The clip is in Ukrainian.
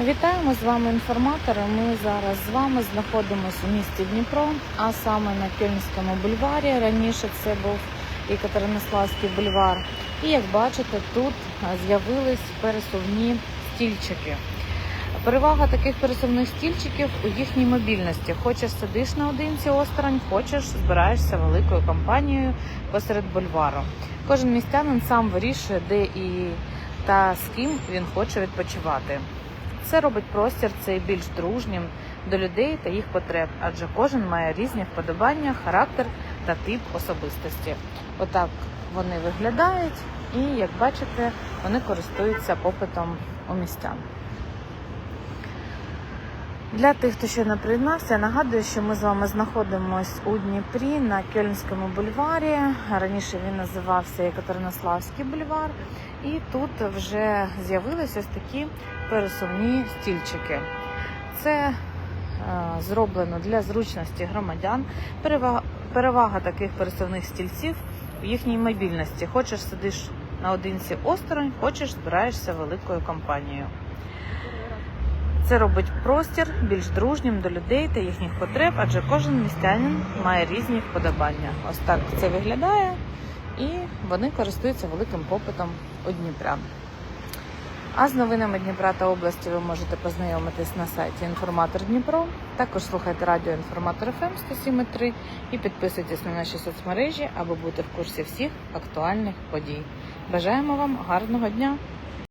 Вітаємо з вами інформатори. Ми зараз з вами знаходимося у місті Дніпро, а саме на Кельнському бульварі. Раніше це був Екатеринославський бульвар. І як бачите, тут з'явились пересувні стільчики. Перевага таких пересувних стільчиків у їхній мобільності. Хочеш сидиш наодинці осторонь, хочеш збираєшся великою компанією посеред бульвару. Кожен містянин сам вирішує, де і та з ким він хоче відпочивати. Це робить простір цей більш дружнім до людей та їх потреб, адже кожен має різні вподобання, характер та тип особистості. Отак вони виглядають, і як бачите, вони користуються попитом у містян. Для тих, хто ще не приєднався, нагадую, що ми з вами знаходимося у Дніпрі на Кельнському бульварі. Раніше він називався Екатеринославський бульвар, і тут вже з'явилися ось такі пересувні стільчики. Це е, зроблено для зручності громадян. Перевага, перевага таких пересувних стільців в їхній мобільності. Хочеш сидиш наодинці осторонь, хочеш збираєшся великою компанією. Це робить простір більш дружнім до людей та їхніх потреб, адже кожен містянин має різні вподобання. Ось так це виглядає, і вони користуються великим попитом у Дніпрян. А з новинами Дніпра та області ви можете познайомитись на сайті Інформатор Дніпро. Також слухайте радіо Інформатор ФМ 107.3 і підписуйтесь на наші соцмережі, аби бути в курсі всіх актуальних подій. Бажаємо вам гарного дня!